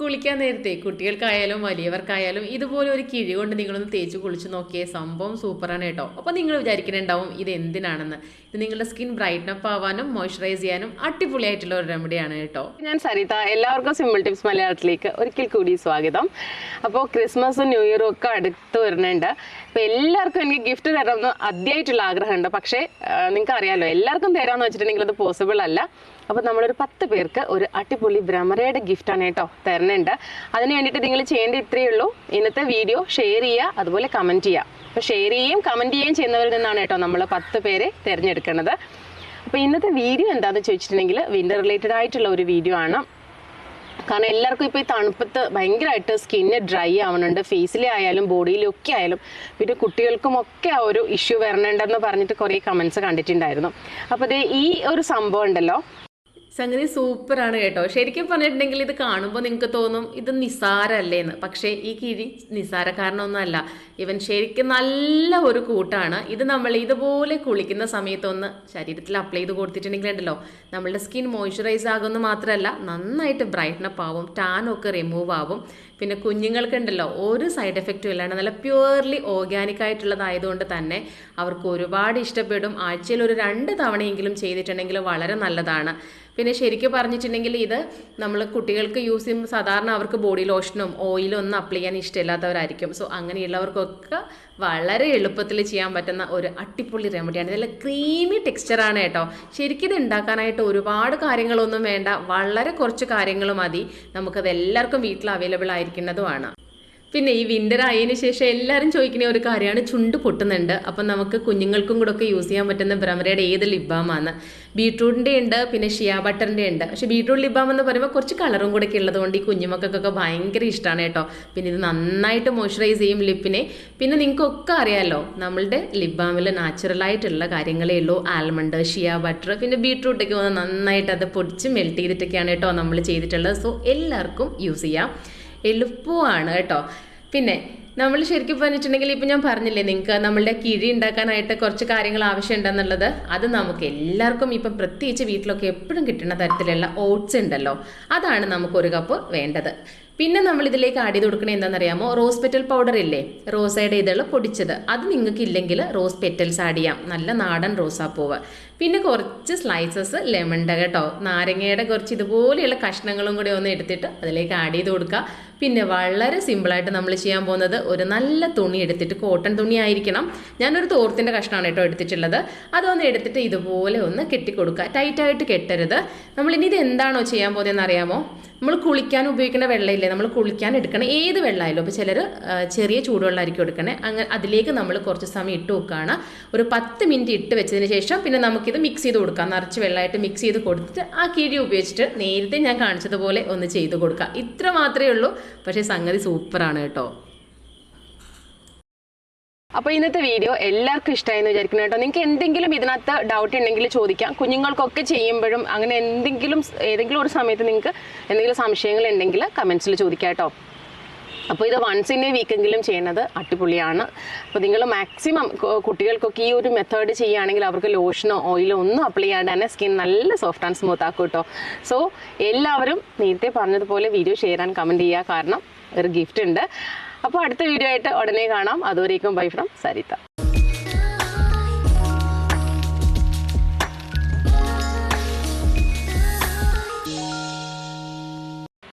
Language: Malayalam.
കുളിക്കാൻ നേരത്തെ കുട്ടികൾക്കായാലും വലിയവർക്കായാലും ഇതുപോലെ ഒരു കിഴി കൊണ്ട് നിങ്ങളൊന്ന് തേച്ച് കുളിച്ച് നോക്കിയ സംഭവം സൂപ്പറാണ് കേട്ടോ. അപ്പോൾ നിങ്ങൾ വിചാരിക്കുന്നുണ്ടാവും ഇത് എന്തിനാണെന്ന്. ഇത് നിങ്ങളുടെ സ്കിൻ ബ്രൈറ്റ്നപ്പ് ആവാനും മോയ്സ്ചറൈസ് ചെയ്യാനും അടിപൊളിയായിട്ടുള്ള ഒരു റെമഡിയാണ് കേട്ടോ. ഞാൻ സരിത എല്ലാവർക്കും സിമ്പിൾ ടിപ്സ് മലയാളത്തിലേക്ക് ഒരിക്കൽ കൂടി സ്വാഗതം. അപ്പോൾ ക്രിസ്മസും ന്യൂ ഇയറും ഒക്കെ അടുത്ത് വരുന്നുണ്ട്. അപ്പോൾ എല്ലാവർക്കും എനിക്ക് ഗിഫ്റ്റ് തരണം എന്ന് ആഗ്രഹമുണ്ട്. പക്ഷേ നിങ്ങൾക്ക് അറിയാമല്ലോ എല്ലാവർക്കും തരാമെന്ന് വെച്ചിട്ടുണ്ടെങ്കിൽ അത് പോസിബിൾ അല്ല. അപ്പോൾ നമ്മളൊരു പത്ത് പേർക്ക് ഒരു അടിപൊളി ഭ്രമരയുടെ ഗിഫ്റ്റാണ് കേട്ടോ തരണുണ്ട് അതിന് വേണ്ടിയിട്ട് നിങ്ങൾ ചെയ്യേണ്ട ഇത്രയേ ഉള്ളൂ. ഇന്നത്തെ വീഡിയോ ഷെയർ ചെയ്യുക അതുപോലെ കമന്റ് ചെയ്യുക. അപ്പോൾ ഷെയർ ചെയ്യുകയും കമന്റ് ചെയ്യുകയും ചെയ്യുന്നവരിൽ നിന്നാണ് കേട്ടോ നമ്മൾ പത്ത് പേരെ തിരഞ്ഞെടുക്കുന്നത്. അപ്പോൾ ഇന്നത്തെ വീഡിയോ എന്താണെന്ന് ചോദിച്ചിട്ടുണ്ടെങ്കിൽ വിന്റർ റിലേറ്റഡ് ആയിട്ടുള്ള ഒരു വീഡിയോ ആണ്. കാരണം എല്ലാവർക്കും ഇപ്പോൾ ഈ തണുപ്പത്ത് ഭയങ്കരമായിട്ട് സ്കിന്ന് ഡ്രൈ ആവുന്നുണ്ട് ഫേസിലെ ആയാലും ബോഡിയിലും ഒക്കെ ആയാലും പിന്നെ കുട്ടികൾക്കും ഒക്കെ ആ ഒരു ഇഷ്യൂ വരണുണ്ടെന്ന് പറഞ്ഞിട്ട് കുറേ കമൻസ് കണ്ടിട്ടുണ്ടായിരുന്നു. അപ്പോൾ ഈ ഒരു സംഭവം ഉണ്ടല്ലോ. സംഗതി സൂപ്പറാണ് കേട്ടോ. ശരിക്കും പറഞ്ഞിട്ടുണ്ടെങ്കിൽ ഇത് കാണുമ്പോൾ നിങ്ങൾക്ക് തോന്നും ഇത് നിസാരല്ലേ എന്ന് പക്ഷേ ഈ കിഴി നിസാരക്കാരനൊന്നുമല്ല ഇവൻ ശരിക്കും നല്ല ഒരു കൂട്ടാണ്. ഇത് നമ്മൾ ഇതുപോലെ കുളിക്കുന്ന സമയത്തൊന്ന് ശരീരത്തിൽ അപ്ലൈ ചെയ്ത് കൊടുത്തിട്ടുണ്ടെങ്കിൽ ഉണ്ടല്ലോ നമ്മളുടെ സ്കിൻ മോയ്സ്ചറൈസ് ആകുമെന്ന് മാത്രമല്ല നന്നായിട്ട് ബ്രൈറ്റ്നപ്പ് ആവും ടാനൊക്കെ റിമൂവ് ആവും. പിന്നെ കുഞ്ഞുങ്ങൾക്കുണ്ടല്ലോ ഒരു സൈഡ് എഫക്റ്റും ഇല്ലാണ്ട് നല്ല പ്യുവർലി ഓർഗാനിക് ആയിട്ടുള്ളതായതുകൊണ്ട് തന്നെ അവർക്ക് ഒരുപാട് ഇഷ്ടപ്പെടും. ആഴ്ചയിൽ ഒരു രണ്ട് തവണയെങ്കിലും ചെയ്തിട്ടുണ്ടെങ്കിൽ വളരെ നല്ലതാണ്. പിന്നെ ശരിക്കും പറഞ്ഞിട്ടുണ്ടെങ്കിൽ ഇത് നമ്മൾ കുട്ടികൾക്ക് യൂസ് ചെയ്യുമ്പോൾ സാധാരണ അവർക്ക് ബോഡി ലോഷനും ഓയിലും ഒന്നും അപ്ലൈ ചെയ്യാൻ ഇഷ്ടമില്ലാത്തവരായിരിക്കും. സോ അങ്ങനെയുള്ളവർക്കൊക്കെ വളരെ എളുപ്പത്തിൽ ചെയ്യാൻ പറ്റുന്ന ഒരു അട്ടിപ്പൊളി റെമഡിയാണ് ഇതെല്ലാം ക്രീമി ടെക്സ്ചറാണ് കേട്ടോ. ശരിക്കും ഇത് ഉണ്ടാക്കാനായിട്ട് ഒരുപാട് കാര്യങ്ങളൊന്നും വേണ്ട. വളരെ കുറച്ച് കാര്യങ്ങൾ മതി. നമുക്കത് എല്ലാവർക്കും വീട്ടിൽ അവൈലബിൾ ആയിരിക്കുന്നതുമാണ്. പിന്നെ ഈ വിന്റർ ആയതിനു ശേഷം എല്ലാവരും ചോദിക്കുന്ന ഒരു കാര്യമാണ് ചുണ്ട് പൊട്ടുന്നുണ്ട്. അപ്പം നമുക്ക് കുഞ്ഞുങ്ങൾക്കും കൂടെ ഒക്കെ യൂസ് ചെയ്യാൻ പറ്റുന്ന ഭ്രമരയുടെ ഏത് ലിബാമാണ് ബീട്രൂട്ടിന്റെ ഉണ്ട് പിന്നെ ഷിയാ ബട്ടറിന്റെ ഉണ്ട്. പക്ഷേ ബീട്രൂട്ട് ലിബാം എന്ന് പറയുമ്പോൾ കുറച്ച് കളറും കൂടെ ഒക്കെ ഉള്ളതുകൊണ്ട് ഈ കുഞ്ഞുമക്കൾക്കൊക്കെ ഭയങ്കര ഇഷ്ടമാണ് കേട്ടോ. പിന്നെ ഇത് നന്നായിട്ട് മോയ്സ്ചറൈസ് ചെയ്യും ലിപ്പിനെ പിന്നെ നിങ്ങൾക്കൊക്കെ അറിയാമല്ലോ നമ്മളുടെ ലിബാമിൽ നാച്ചുറലായിട്ടുള്ള കാര്യങ്ങളേ ഉള്ളൂ. ആൽമണ്ട് ഷിയാ ബട്ടർ പിന്നെ ബീട്രൂട്ടൊക്കെ വന്ന് നന്നായിട്ട് അത് പൊടിച്ച് മെൽറ്റ് ചെയ്തിട്ടൊക്കെയാണ് കേട്ടോ നമ്മൾ ചെയ്തിട്ടുള്ളത്. സോ എല്ലാവർക്കും യൂസ് ചെയ്യാം. എളുപ്പമാണ് കേട്ടോ. പിന്നെ നമ്മൾ ശരിക്കും പറഞ്ഞിട്ടുണ്ടെങ്കിൽ ഇപ്പം ഞാൻ പറഞ്ഞില്ലേ നിങ്ങൾക്ക് നമ്മളുടെ കിഴി ഉണ്ടാക്കാനായിട്ട് കുറച്ച് കാര്യങ്ങൾ ആവശ്യമുണ്ടെന്നുള്ളത്. അത് നമുക്ക് എല്ലാവർക്കും ഇപ്പം പ്രത്യേകിച്ച് വീട്ടിലൊക്കെ എപ്പോഴും കിട്ടുന്ന തരത്തിലുള്ള ഓട്സ് ഉണ്ടല്ലോ അതാണ് നമുക്ക് ഒരു കപ്പ് വേണ്ടത്. പിന്നെ നമ്മൾ ഇതിലേക്ക് ആഡ് ചെയ്ത് കൊടുക്കണേ എന്താണെന്നറിയാമോ? റോസ് പെറ്റൽ പൗഡർ ഇല്ലേ? റോസയുടെ ഇതൾ പൊടിച്ചത്. അത് നിങ്ങൾക്ക് ഇല്ലെങ്കിൽ റോസ് പെറ്റൽസ് ആഡ് ചെയ്യാം. നല്ല നാടൻ റോസാപ്പൂവ്. പിന്നെ കുറച്ച് സ്ലൈസസ് ലെമണിന്റെ കേട്ടോ നാരങ്ങയുടെ കുറച്ച് ഇതുപോലെയുള്ള കഷ്ണങ്ങളും കൂടി ഒന്ന് എടുത്തിട്ട് അതിലേക്ക് ആഡ് ചെയ്ത് കൊടുക്കുക. പിന്നെ വളരെ സിമ്പിളായിട്ട് നമ്മൾ ചെയ്യാൻ പോകുന്നത് ഒരു നല്ല തുണി എടുത്തിട്ട് കോട്ടൺ തുണി ആയിരിക്കണം. ഞാനൊരു തോർത്തിന്റെ കഷ്ണമാണ് കേട്ടോ എടുത്തിട്ടുള്ളത്. അതൊന്ന് എടുത്തിട്ട് ഇതുപോലെ ഒന്ന് കെട്ടിക്കൊടുക്കുക. ടൈറ്റായിട്ട് കെട്ടരുത്. നമ്മളിനി ഇത് എന്താണോ ചെയ്യാൻ പോകുന്നതെന്ന് അറിയാമോ? നമ്മൾ കുളിക്കാൻ ഉപയോഗിക്കുന്ന വെള്ളമില്ലേ നമ്മൾ കുളിക്കാൻ എടുക്കണ ഏത് വെള്ളമായാലും അപ്പോൾ ചിലർ ചെറിയ ചൂടുവെള്ളമായിരിക്കും എടുക്കണേ. അങ്ങനെ അതിലേക്ക് നമ്മൾ കുറച്ച് സമയം ഇട്ട് വെക്കുകയാണ്. ഒരു പത്ത് മിനിറ്റ് ഇട്ട് വെച്ചതിന് ശേഷം പിന്നെ നമുക്കിത് മിക്സ് ചെയ്ത് കൊടുക്കാം. നിറച്ച് വെള്ളമായിട്ട് മിക്സ് ചെയ്ത് കൊടുത്തിട്ട് ആ കിഴി ഉപയോഗിച്ചിട്ട് നേരത്തെ ഞാൻ കാണിച്ചതുപോലെ ഒന്ന് ചെയ്ത് കൊടുക്കുക ഇത്ര മാത്രമേ ഉള്ളൂ. പക്ഷേ സംഗതി സൂപ്പറാണ് കേട്ടോ. അപ്പോൾ ഇന്നത്തെ വീഡിയോ എല്ലാവർക്കും ഇഷ്ടമായി എന്ന് വിചാരിക്കുന്നു കേട്ടോ. നിങ്ങൾക്ക് എന്തെങ്കിലും ഇതിനകത്ത് ഡൗട്ട് ഉണ്ടെങ്കിൽ ചോദിക്കാം. കുഞ്ഞുങ്ങൾക്കൊക്കെ ചെയ്യുമ്പോഴും അങ്ങനെ എന്തെങ്കിലും ഏതെങ്കിലും ഒരു സമയത്ത് നിങ്ങൾക്ക് എന്തെങ്കിലും സംശയങ്ങൾ ഉണ്ടെങ്കിൽ കമൻസിൽ ചോദിക്കാം കേട്ടോ. അപ്പോൾ ഇത് വൺസ് ഇൻ എ വീക്കെങ്കിലും ചെയ്യുന്നത് അടിപൊളിയാണ്. അപ്പോൾ നിങ്ങൾ മാക്സിമം കുട്ടികൾക്കൊക്കെ ഈ ഒരു മെത്തേഡ് ചെയ്യുകയാണെങ്കിൽ അവർക്ക് ലോഷനോ ഓയിലോ ഒന്നും അപ്ലൈ ചെയ്യാണ്ട് തന്നെ സ്കിൻ നല്ല സോഫ്റ്റ് ആൻഡ് സ്മൂത്ത് ആക്കും കേട്ടോ. സോ എല്ലാവരും നേരത്തെ പറഞ്ഞതുപോലെ വീഡിയോ ഷെയർ ആൻഡ് കമന്റ് ചെയ്യുക. കാരണം ഒരു ഗിഫ്റ്റ് ഉണ്ട്. അപ്പോൾ അടുത്ത വീഡിയോ ആയിട്ട് ഉടനെ കാണാം. അതുവരേക്കും ബൈ ഫ്രം സരിത.